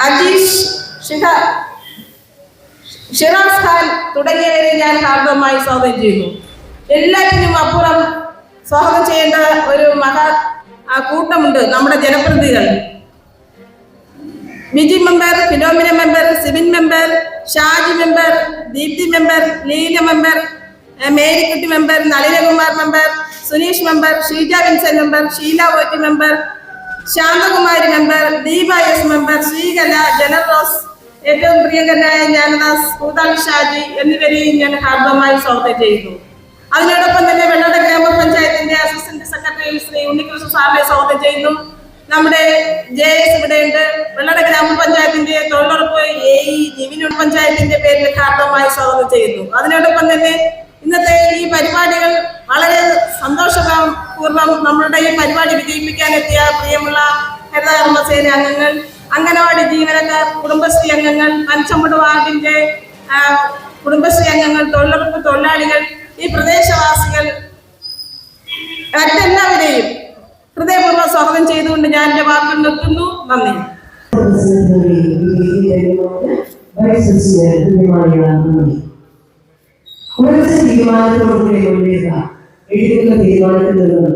Ajeesh ഷിഹ Shiraz Khan തുടങ്ങിയവരെ ഞാൻ ഹാർദവമായി സ്വാഗതം ചെയ്യുന്നു എല്ലാറ്റിനും അപ്പുറം സ്വാഗതം ചെയ്യേണ്ട ഒരു മഹാ കൂട്ടമുണ്ട് നമ്മുടെ ജനപ്രതിനിധികൾ. Biji member Philomina member Sibin member Shaji member Deepthi member Leela member Marykutty member Nalinakumar member Suneesh member Sheeja Vincent member Sheela OT member Shanthakumari member Deepa S member Sreekala ജനറോസ് ഏറ്റവും പ്രിയങ്കരനായ ജ്ഞാനദാസ് കൂതാൽ ഷാജി എന്നിവരെയും ഞാൻ ഹാർദവമായി സ്വാഗതം ചെയ്യുന്നു. അതിനോടൊപ്പം തന്നെ വെള്ളാട് ഗ്രാമപഞ്ചായത്തിന്റെ അസിസ്റ്റന്റ് സെക്രട്ടറി ശ്രീ ഉണ്ണികൃഷ്ണ സാറിനെ സ്വാഗതം ചെയ്യുന്നു. നമ്മുടെ ജെ എസ് ഇവിടെയുണ്ട്. വെള്ളട ഗ്രാമപഞ്ചായത്തിന്റെ തൊഴിലുറപ്പ് എ ഇ പഞ്ചായത്തിന്റെ പേരിൽ ഹാർദവമായി സ്വാഗതം ചെയ്യുന്നു. അതിനോടൊപ്പം തന്നെ ഇന്നത്തെ ഈ പരിപാടികൾ വളരെ സന്തോഷപൂർവം നമ്മളുടെ ഈ പരിപാടി വിജയിപ്പിക്കാൻ എത്തിയ പ്രിയമുള്ള ഹരിതകർമ്മസേന അംഗങ്ങൾ അംഗനവാടി ജീവനക്കാർ കുടുംബശ്രീ അംഗങ്ങൾ പഞ്ചമുട് വാർഡിന്റെ കുടുംബശ്രീ അംഗങ്ങൾ തൊഴിലുറപ്പ് തൊഴിലാളികൾ ഈ പ്രദേശവാസികൾ മറ്റെല്ലാവരെയും ഹൃദയപൂർവം സ്വാഗതം ചെയ്തുകൊണ്ട് ഞാൻ എന്റെ വാക്കുകൾ നിർത്തുന്നു. നന്ദി. തീരുമാനത്തിൽ നിന്ന്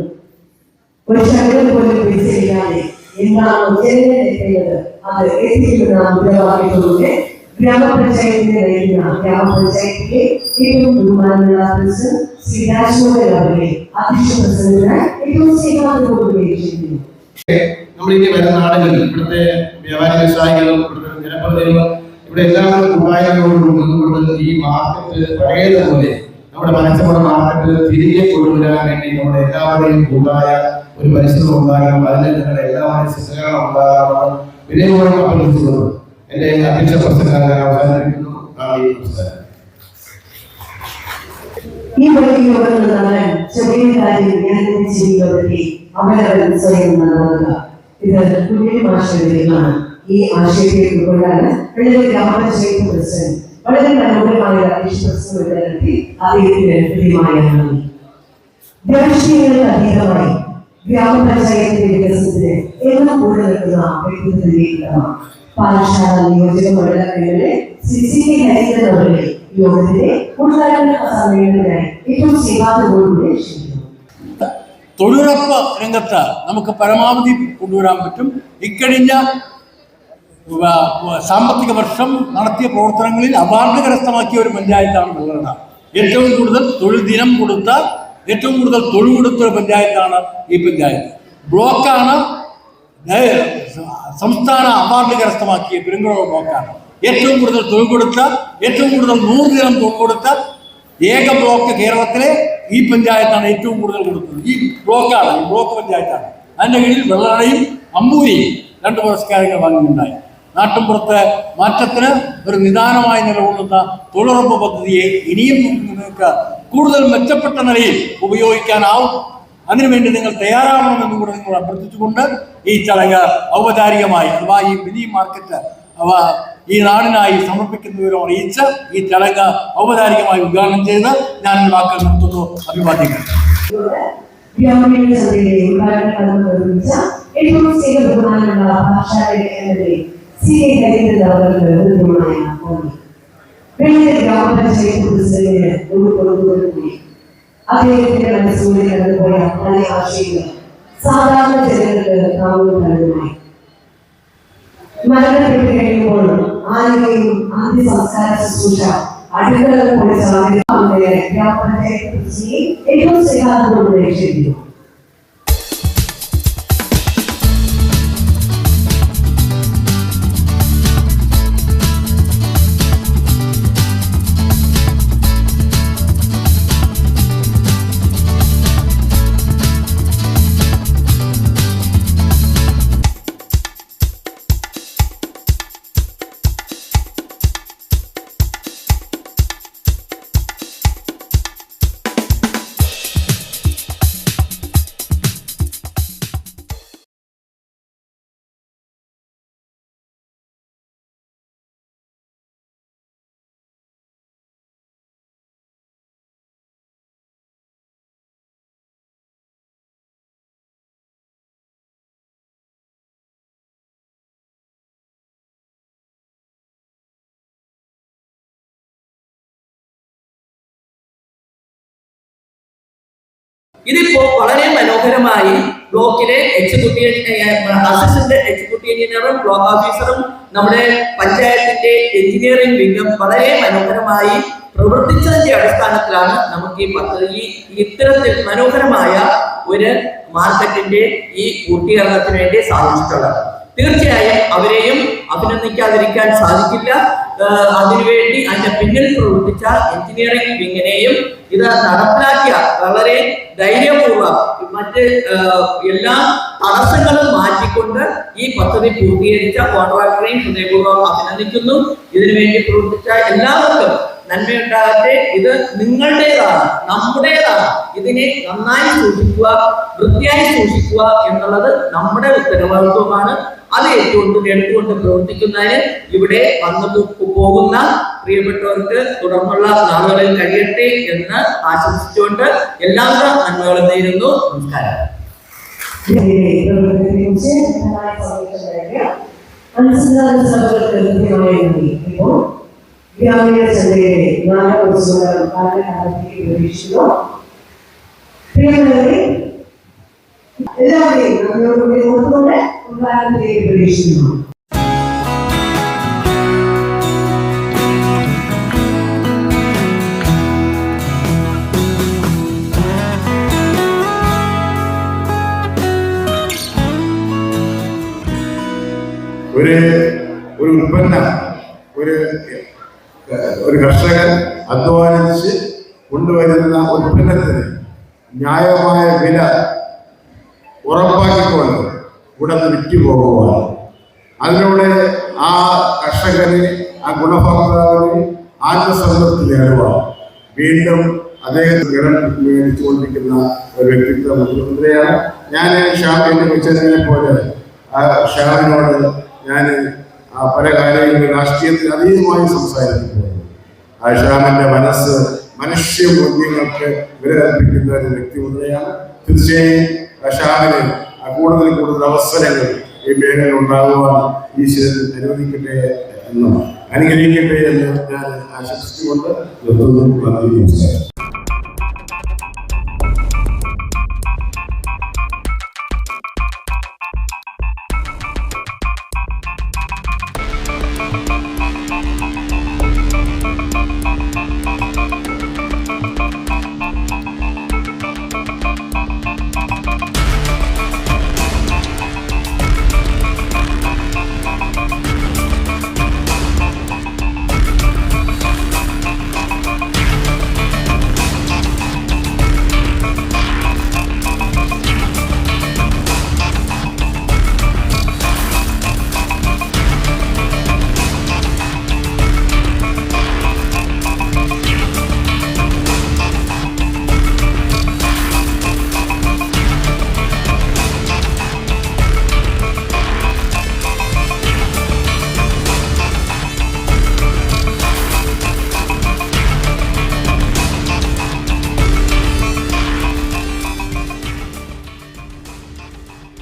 ഒരു ശകലം പോലും പിടിച്ചിരിക്കാതെ എന്താണ് എത്തേണ്ടത് അത് എത്തിക്കുന്ന മുദ്രാവാക്യത്തോടെ ഗ്രാമപഞ്ചായത്തിന്റെ നയിക്കുന്ന ഗ്രാമപഞ്ചായത്തിലെ ഏറ്റവും ബഹുമാനമുള്ള പ്രസിഡന്റ് ശ്രീ രാജ്മോഹൻ അവരെ അധ്യക്ഷ പ്രസിഡന്റിനായി ഏറ്റവും ഇനി വരുന്ന നാടുകളിൽ ഇവിടുത്തെ വ്യാപാര വ്യവസായികളും ഇവിടുത്തെ ജനപ്രതിനിധികളും ഇവിടെ എല്ലാവരും നിന്നുകൊണ്ട് ഈ മാർക്കറ്റ് പഴയതുപോലെ നമ്മുടെ മനസ്സോടെ മാർക്കറ്റ് തിരികെ കൊണ്ടുവരാൻ വേണ്ടി നമ്മുടെ എല്ലാവരുടെയും കൂടായ ഒരു പരിശ്രമം ഉണ്ടാകണം. അതിന് നിങ്ങളുടെ എല്ലാവരുടെയും സഹകരണം ഉണ്ടാകണം വിനയപൂർവം അഭ്യർത്ഥിച്ചുകൊണ്ട് എന്റെ അധ്യക്ഷ പ്രസംഗം അവസാനിപ്പിക്കുന്നു നന്ദി നമസ്കാരം. ഈ യോഗങ്ങൾ നടത്താൻ ചെറിയ കാര്യം ഞാൻ സ്വയം നടത്തുക. ഇത് കുഞ്ഞു മാഷകളിലാണ് ഈ ആശയത്തെ ഉൾക്കൊള്ളാൻ വെള്ളൂർ ഗ്രാമപഞ്ചായത്ത് പ്രസിഡന്റ് വളരെ മനോഹരമായ വിശ്വസം നടത്തി അദ്ദേഹത്തിന് നന്ദി രാഷ്ട്രീയങ്ങൾക്ക് അതീതമായി ഗ്രാമപഞ്ചായത്തിന്റെ വികസനത്തിന് എന്നും കൂടെ നിൽക്കുന്ന പാലശാല നിയോജക മണ്ഡലങ്ങളിലെ സി സി കെ ഹരിതവരുടെ യോഗത്തിന്റെ ഉദ്ഘാടന സമ്മേളനത്തിനായി ഏറ്റവും ക്ഷണിക്കുന്നു. തൊഴിലുറപ്പ് രംഗത്ത് നമുക്ക് പരമാവധി കൊണ്ടുവരാൻ പറ്റും. ഇക്കഴിഞ്ഞ സാമ്പത്തിക വർഷം നടത്തിയ പ്രവർത്തനങ്ങളിൽ അവാർഡ് കരസ്ഥമാക്കിയ ഒരു പഞ്ചായത്താണ് വെള്ളറട ഏറ്റവും കൂടുതൽ തൊഴിൽ ദിനം കൊടുത്ത ഏറ്റവും കൂടുതൽ തൊഴിൽ കൊടുത്ത ഒരു പഞ്ചായത്താണ് ഈ പഞ്ചായത്ത്. ബ്ലോക്കാണ് സംസ്ഥാന അവാർഡ് കരസ്ഥമാക്കിയ പെരുങ്കുളം ബ്ലോക്കാണ്. ഏറ്റവും കൂടുതൽ തൊഴിൽ കൊടുത്ത ഏറ്റവും കൂടുതൽ നൂറ് ദിനം തൊഴിൽ കൊടുത്ത ഏക ബ്ലോക്ക് കേരളത്തിലെ ഈ പഞ്ചായത്താണ് ഏറ്റവും കൂടുതൽ കൊടുത്തത് ഈ ബ്ലോക്കാണ് ഈ ബ്ലോക്ക് പഞ്ചായത്താണ്. അതിന്റെ കീഴിൽ വെള്ളറടയും അമ്പൂരിയും രണ്ട് പുരസ്കാരങ്ങൾ വാങ്ങിയിട്ടുണ്ടായി നാട്ടിൻപുറത്തെ മാറ്റത്തിന് ഒരു നിദാനമായി നിലകൊള്ളുന്ന തൊഴിലുറപ്പ് പദ്ധതിയെ ഇനിയും നിങ്ങൾക്ക് കൂടുതൽ മെച്ചപ്പെട്ട നിലയിൽ ഉപയോഗിക്കാനാവും. അതിനുവേണ്ടി നിങ്ങൾ തയ്യാറാവണമെന്നും കൂടെ നിങ്ങൾ അഭ്യർത്ഥിച്ചുകൊണ്ട് ഈ ചടങ്ങ് ഔപചാരികമായി അഥവാ ഈ മിനി മാർക്കറ്റ് അവ ഈ നാടിനായി സമർപ്പിക്കുന്നവരും അറിയിച്ച് ഈ ചടങ്ങ് ഔപചാരികമായി ഉദ്ഘാടനം ചെയ്ത് ഞാൻ ഈ വാക്കുകൾ നിർത്തുന്നു. അഭിവാദ്യങ്ങൾ. ഗ്രാമീണ സഭയിലെ ഉദ്ഘാടനം നിർവഹിച്ച ഏറ്റവും സ്നേഹബഹുമാനമുള്ള ഭാഷാലേഖനത്തിലെ സി എ ഹരിതൻ അവർക്ക് ഹൃദ്യമായ നന്ദി വെള്ളൂർ ഗ്രാമപഞ്ചായത്ത് പ്രസിഡന്റിന് ഒരു കൊടുത്തുകൂടി അദ്ദേഹത്തിന്റെ മനസ്സിലൂടെ കടന്നുപോയ പല ആശയങ്ങൾ സാധാരണ ജനങ്ങൾക്ക് താങ്ങും തലവുമായി മരണപ്പെട്ട് കഴിയുമ്പോൾ ആരുടെയും ആദ്യ സംസ്കാര ശുശ്രൂഷ അടുക്കളകൾ ഗ്രാമപഞ്ചായത്ത് പ്രസിഡന്റിനെ ഏറ്റവും സ്നേഹാദത്തോട് ക്ഷണിക്കുന്നു ഇതിപ്പോ വളരെ മനോഹരമായി ബ്ലോക്കിലെ എക്സിക്യൂട്ടീവ് അസിസ്റ്റന്റ് എക്സിക്യൂട്ടീവ് എഞ്ചിനീയറും ബ്ലോക്ക് ഓഫീസറും നമ്മുടെ പഞ്ചായത്തിന്റെ എഞ്ചിനീയറിംഗ് വിംഗും വളരെ മനോഹരമായി പ്രവർത്തിച്ചതിന്റെ അടിസ്ഥാനത്തിലാണ് നമുക്ക് ഈ പദ്ധതി ഇത്തരത്തിൽ മനോഹരമായ ഒരു മാർക്കറ്റിന്റെ ഈ പൂർത്തീകരണത്തിന് വേണ്ടി സാധിച്ചിട്ടുള്ളത്. തീർച്ചയായും അവരെയും അഭിനന്ദിക്കാതിരിക്കാൻ സാധിക്കില്ല. അതിനുവേണ്ടി അതിന്റെ പിന്നിൽ പ്രവർത്തിച്ച എഞ്ചിനീയറിംഗ് വിങ്ങിനെയും ഇത് നടപ്പിലാക്കിയ വളരെ ധൈര്യപൂർവം മറ്റ് എല്ലാ തടസ്സങ്ങളും മാറ്റിക്കൊണ്ട് ഈ പദ്ധതി പൂർത്തീകരിച്ച കോൺട്രാക്ടറെയും ഹൃദയപൂർവം അഭിനന്ദിക്കുന്നു. ഇതിനുവേണ്ടി പ്രവർത്തിച്ച എല്ലാവർക്കും നന്മയുണ്ടാകട്ടെ ഇത് നിങ്ങളുടേതാണ് നമ്മുടേതാണ് ഇതിനെ നന്നായി സൂക്ഷിക്കുക വൃത്തിയായി സൂക്ഷിക്കുക എന്നുള്ളത് നമ്മുടെ ഉത്തരവാദിത്വമാണ് അത് ഏറ്റവും എടുത്തുകൊണ്ട് പ്രവർത്തിക്കുന്നതിന് ഇവിടെ വന്നു പോകുന്ന പ്രിയപ്പെട്ടവർക്ക് തുടർന്നുള്ള നാളുകളിൽ കഴിയട്ടെ എന്ന് ആശംസിച്ചുകൊണ്ട് എല്ലാവിധ നന്മകളും നേരുന്നു നമസ്കാരം അനുസന്ധാന സഭകൾക്ക് ഇപ്പോൾ వ్యామయ సందేహే నాన్న కోసం బాలకాలకి భవిష్యత్తులో ప్రియమైనది ఎలాంటి అందరూ మీరు ఉంటుండే బాలకాలకి భవిష్యత్తులో ഒരേ ഒരു കർഷകൻ അധ്വാനിച്ച് കൊണ്ടുവരുന്ന ഉൽപ്പന്നത്തിന് ന്യായമായ വില ഉറപ്പാക്കിക്കൊണ്ട് ഇവിടെ നിന്ന് വിറ്റുപോകുവാൻ. അതിലൂടെ ആ കർഷകന് ആ ഗുണഭോക്താവിന് ആത്മസംതൃപ്തി നേടുവാൻ വീണ്ടും അദ്ദേഹത്തിന് ഇടം മേടിച്ചുകൊണ്ടിരിക്കുന്ന ഒരു വ്യക്തിത്വ മുഖ്യമന്ത്രിയാണ്. ഞാൻ ഷാമിനെ വിളിച്ചതിനെ പോലെ ആ ഷാമിനോട് ഞാൻ പല കാര്യങ്ങളും രാഷ്ട്രീയത്തിൽ അതീതമായി സംസാരിക്കുന്നു ആ മനസ്സ് മനുഷ്യ മൂല്യങ്ങൾക്ക് വിലകൽപ്പിക്കുന്ന ഒരു ഒരു വ്യക്തിമുദ്രയാണ് തീർച്ചയായും ആ ഷാമിന് ആ കൂടുതൽ കൂടുതൽ അവസരങ്ങൾ ഈ മേഖലയിൽ ഉണ്ടാകുവാൻ ഈശ്വരൻ അനുവദിക്കട്ടെ എന്നും അനുഗ്രഹിക്കട്ടെ എന്ന് ഞാൻ ആശംസിച്ചുകൊണ്ട് നിർത്തുന്നു. നന്ദി